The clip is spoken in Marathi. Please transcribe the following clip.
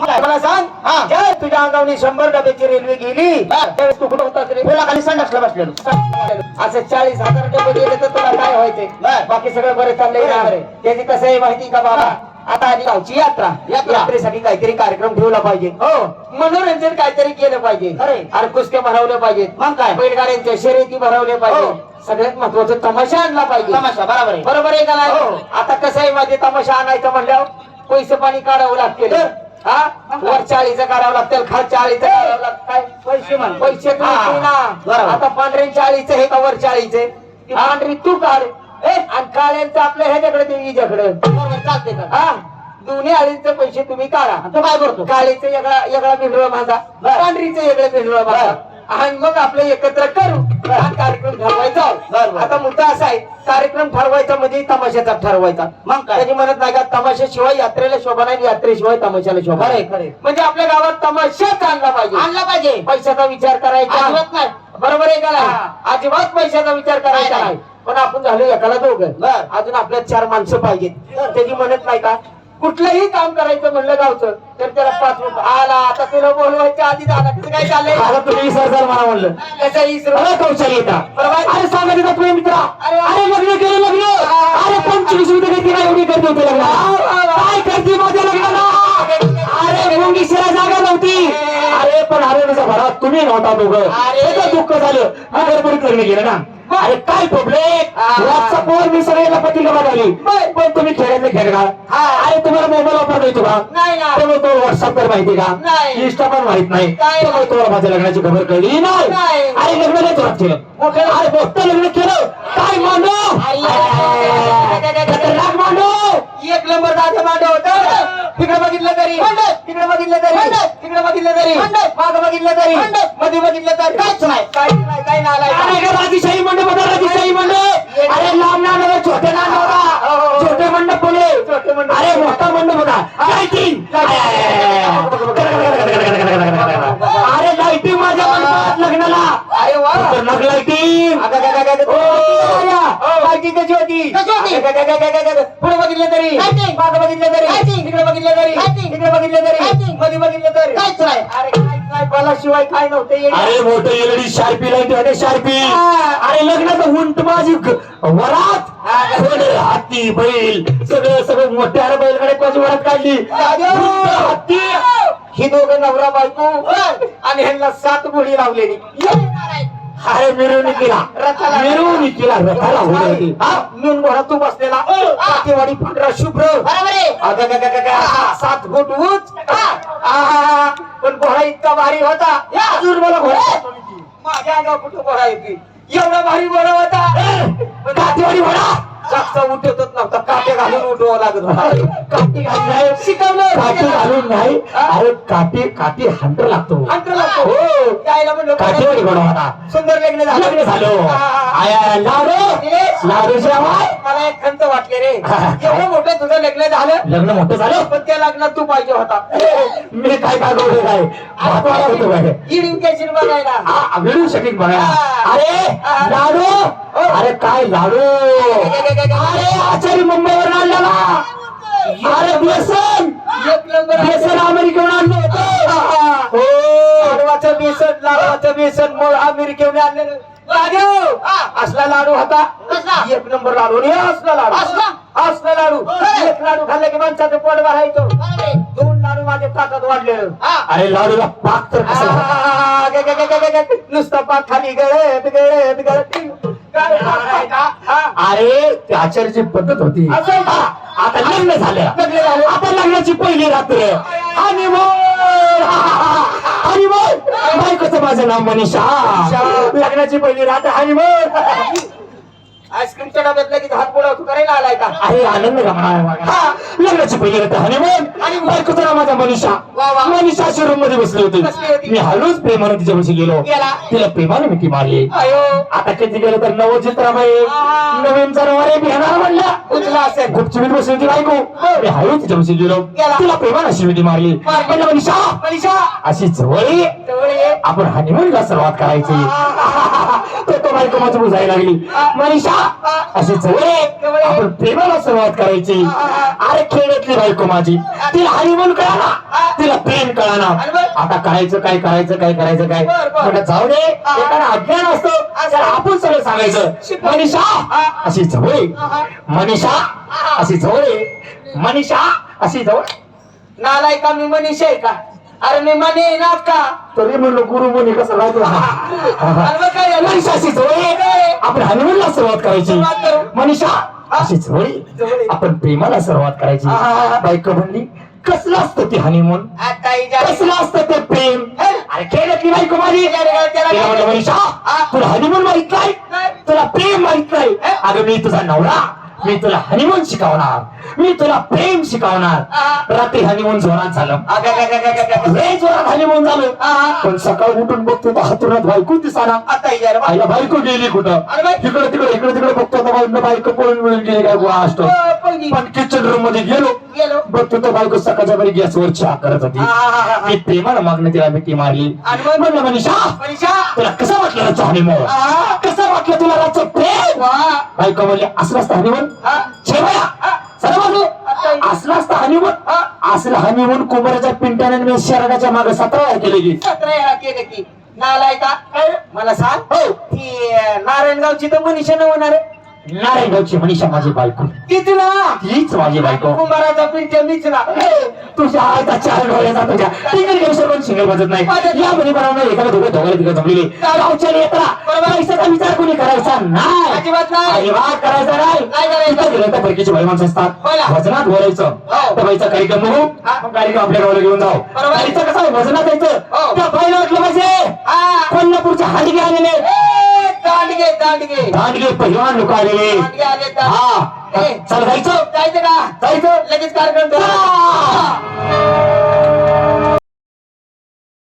मला सांग. हा. ज्या तुझ्या अंगावनी शंभर डब्याची रेल्वे गेली. त्यावेळेस तू कुठं होतास रे? बोला खाली संडासला बसलेलो. असं चाळीस हजार डबे गेले तर तुला काय व्हायचंय? बर. बाकी सगळं बरं चाललंय. त्याची कसं आहे माहिती का बाबा? आता आली गावची यात्रा. यात्रा. यात्रेसाठी काहीतरी कार्यक्रम ठेवला पाहिजे. हो. मनोरंजन काहीतरी केलं पाहिजे. अरे कुस्त्या भरवल्या पाहिजेत. मग काय? बैलगाड्यांच्या शर्यती भरवल्या हो. पाहिजे सगळ्यात महत्वाचं तमाशा आणला पाहिजे. तमाशा बरोबर आहे. बरोबर आहे का नाही? हो. आता कसं आहे माझे तमाशा आणायचं म्हणल्यावर पैसे पाणी काढावं लागतील तर? हा? वर चाळीचं काढावं लागतील खाल चाळीचं लागतं. काय? पैसे म्हण पैसे ना बरोबर. आता पांढरे चाळीचं हे का वर चाळीचं? ती पांढरी तू काढ. ए, आणि काळ्यांचं आपल्या ह्याच्याकडे ते हिच्याकडे. बरोबर चालते का? हा? दोन्ही आळींचे पैसे तुम्ही काढा. तो काय करतो? काळीचं वेगळा माझा. पांढरीचं वेगळं भिंडोळा माझा. आणि मग आपलं एकत्र करू. हा कार्यक्रम ठरवायचा. आता मुद्दा असा आहे कार्यक्रम ठरवायचा म्हणजे तमाशाचा ठरवायचा. मग त्याची म्हणत नाही का तमाशाशिवाय यात्रेला शोभा नाही यात्रेशिवाय तमाशाला शोभा नाही. म्हणजे आपल्या गावात तमाशाच आणला पाहिजे. आणला पाहिजे. पैशाचा विचार करायचा. बरोबर आहे का हा. अजिबात पैशाचा विचार करायचा नाही, पण आपण झालो एकाला दोघं. अजून आपल्यात चार माणसं पाहिजेत. त्याची म्हणत नाही का कुठलंही काम करायचं म्हणलं गावचं तर त्याला पाच रुपये आला आता तुला बोलवायच्या आधी झाला. कसं काय चाललंय आता तुम्ही वीस हजार मला म्हणलं. कसं इसरो कौशल्य येता बरोबर. अरे सांगा तिथं तुम्ही मित्रा. अरे. अरे लग्न केलं लग्न. अरे पंचवीस रुपये किती नाही एवढी करते होते लग्न काय करते माझ्या लग्नाला? अरे मुंगी शिरा जागा नव्हती. अरे. पण अरे तुझा भरात तुम्ही नव्हता दोघं. अरे. त्याचं दुःख झालं. मी गडबडीत लग्न केलं ना. अरे काय प्रॉब्लेम. व्हॉट्सअपवर मी सगळ्याला पत्रिका बघाली बर. पण तुम्ही खेळायचं खेळणार हा. अरे तुम्हाला मोबाईल वापरता येतो का नाही ना. त्यामुळे तो व्हॉट्सअप तर माहिती का? नाही. इंस्टा पण माहीत नाही. काय त्यामुळे तुम्हाला माझ्या लग्नाची खबर कळली नाही. अरे लग्न नाही जोरात केलं. अरे मोठं लग्न केलं. काय मांडव खतरनाक मांडव एक नंबर दादा मांडव होत. तिकडे बघितलं तरी. तिकडे बघितलं तरी. बघितलं तरी माग बघितलं तरी मध्ये बघितलं तरी काहीच नाही काही नाही काही नाही हे राजीशाही मंडप होता राजीशाही मंडप अरे लांब होता, छोटे नांड होता छोटे मंडप बोले छोटे मंडप. अरे मोठा मंडप होता कशी होती पुढे बघितलं तरी. मागं बघितलं तरी. तिकडे बघितलं तरी. तिकडे बघितलं तरी. मध्ये बघितलं तरी काहीच नाही. अरे काय काय बलाशिवाय काय नव्हतं. अरे मोठं एलईडी शार्पी लाइट होते शार्पी. अरे लग्नाचं उंट माझी वरात हा. घोडे, हाती बैल सगळं सगळं मोठ्या अरे बैलगाडी माझी वरात काढली हत्ती ही दोघं नवरा बायको आणि ह्यांना सात मुली लावलेली अरे मिरवणुकीला. मिरवणुकीला रथाला. हा. नून घोडा तू बसलेला. काठीवाडी पांढरा शुभ्र. अगं, अगं, अगं, अगं, सात फूट उंच. पण घोडा इतका भारी होता. अजून मला घोडा. माझ्या अंगावर कुठं घोडा येते एवढा भारी घोडा होता. काठीवाडी घोडा. जास्त उठवतच नव्हता काटे घालून उठवावं लागत होता. काठी घालून नाही. शिकवलं काठी घालून नाही. अरे काठी काठी हंटर लागतो. अंतर लागतो. हो. यायला म्हणलं काठीवाडी घोडा होता सुंदर लग्न झालं. झालं. आया लाडू? लाडू श्रावण मला एक खंत वाटले रे. हा. एवढं मोठं तुझं लग्न झालं? लग्न मोठं झालं? पण त्या लग्नात तू पाहिजे होता. मी काय काय? करू काय महत्वाला होतो काय? इन्व्हिटेशन बघायला. हा मिळू शकेल बघा हा. अरे हा. लाडू? अरे काय लाडू अरे आचारी मुंबईवर आणलेला अरे बेसन एक नंबर बेसन अमेरिकेहून आणलं होतं हो लाडवाचं बेसन लाडवाचं बेसन मग अमेरिकेहून आणलेलं लाडू असला लाडू होता? एक नंबर लाडू आणि असला लाडू असला? असला लाडू एक लाडू खाल्लं की माणसाचं पोट भरायचं दोन लाडू माझ्या ताटात वाढलेलं अरे लाडूला पाक तर नुसतं पाक खाली गळत गळत गळत? हा. अरे ते आचार्याची पद्धत होती. आता लग्न झालं. आता लग्नाची पहिली रात्र. आणि आणि बायकोचं माझं नाव मनीषा. लग्नाची पहिली रात्र. आणि आईस्क्रीमच्या डब्यात लगेच हात पुढं तू करायला आलाय का? अरे आनंद गमणार लग्नाची पहिली रात्र हनीमून आणि बायकोचं नाव माझा मनीषा. वा, वा. मनीषा शोरूममध्ये बसली बसली होती. होती. मी हळूच प्रेमाने तिच्यापाशी गेलो. गेला. तिला प्रेमाने मिठी मारली. अयो. आता कधी गेलं तर नवचित्राबाई आ. नवीन जनावरे बिहार म्हणल्या उचला असेल. गुपचुपीत बसली होती बायको. मी हळू तिच्यापाशी गेलो. गेला. तिला प्रेमाने शिविटी मारली. मारली. म्हणलं मनीषा मनीषा. अशी जवळ ये. जवळ ये. आपण हनीमूनला सुरुवात करायची. बायको माझी बुजायला लागली मनीषा जवळ ये. आपण प्रेमाला सुरुवात करायची. अरे खेड्यातली बायको माझी. तिला हरिमून कळाला. तिला प्रेम कळाना आता करायचं काय करायचं काय करायचं काय? म्हटलं जाऊ दे. एखादा अज्ञान असतो आपण सगळं सांगायचं. मनीषा अशी जवळ. मनीषा अशी जवळ. मनीषा अशी जवळ नालाय का मी मनीष आहे का? अरे मी मनी ना का तरी म्हणलं गुरु मुनी कसं राहतो अरे काय झालं? मनीषा अशी जवळ ये. आपण हनुमानला सुरुवात करायची सुरुवात करू. मनीषा अशी जवळ ये. जवळ ये. आपण प्रेमाला सुरुवात करायची आहा. बायको म्हणली कसलं असतं ते हनीमून आता हिच्या- कसलं असतं ते प्रेम अरे खेळतली बायको माझी तिला म्हणलं मनीषा हा. तुला हनीमून माहीत नाही. तुला प्रेम माहीत नाही अगं मी तुझा नवरा मी तुला हनीमून शिकवणार मी तुला प्रेम शिकवणार. रात्री हनीमून जोरात झालं. लय जोरात हनीमून झालं. पण सकाळ उठून बघतो तर हातुरात बायको दिसाना आता. आईला बायको गेली कुठं. इकडे तिकडे इकडे तिकडे बघतो बायको पळून मिळून गेली काय असतो. पण किचन रूममध्ये गेलो गेलो. तर बायको सकाळच्या बरी गॅसवर चहा करत होती. ती प्रेमानं मागणं तिला भीती मारली. आणि मग? म्हणलं मनीषा मनीषा. तुला कसं वाटलं राजचं हनीमून हा. कसं वाटलं तुला राजचं प्रेम? बायको म्हणली असतं हनीमून बाजू आता- असलं असतं हनीमून. असलं हनीमून पिंट्याने मी शरडाच्या मागे सतरा वेळा केले की. सतरा वेळा केलं की. नालाय का मला सांग. हो. ती नारायणगावची तर मनीषा न होणार आहे. नारायणगावची मनीषा माझी बायको. तीच ना तीच माझी बायको. कुंभाराचा पिंट मीच ना तुझ्या आईचा चार डोळ्याचा तुझ्या टिंगल घेऊन कोण सिंगल बसत नाही. या बनवणार एखादा दोघं दोघांना तिकडे जमलेली. गावच्या लेकरा. पैशाचा विचार कोणी करायचा नाही. अजिबात नाही. अजिबात करायचा नाही. तिथं गेलं तर परकीची बाई माणसं असतात. वजनात बोलायचं. हो. बाईचा कार्यक्रम बघू. हा. कार्यक्रम आपल्या गावाला घेऊन जाऊ. बाईचं कसं वजनात यायचं. हो. त्या बाईला वाटलं पाहिजे. हा. कोल्हापूरचे हाडगे दांडगे दांडगे. हाडगे पहिलवान लोक आलेले दांडगे आले तर हा. ए, चल जायचं? जायचं का? जायचं? लगेच कार्यक्रम.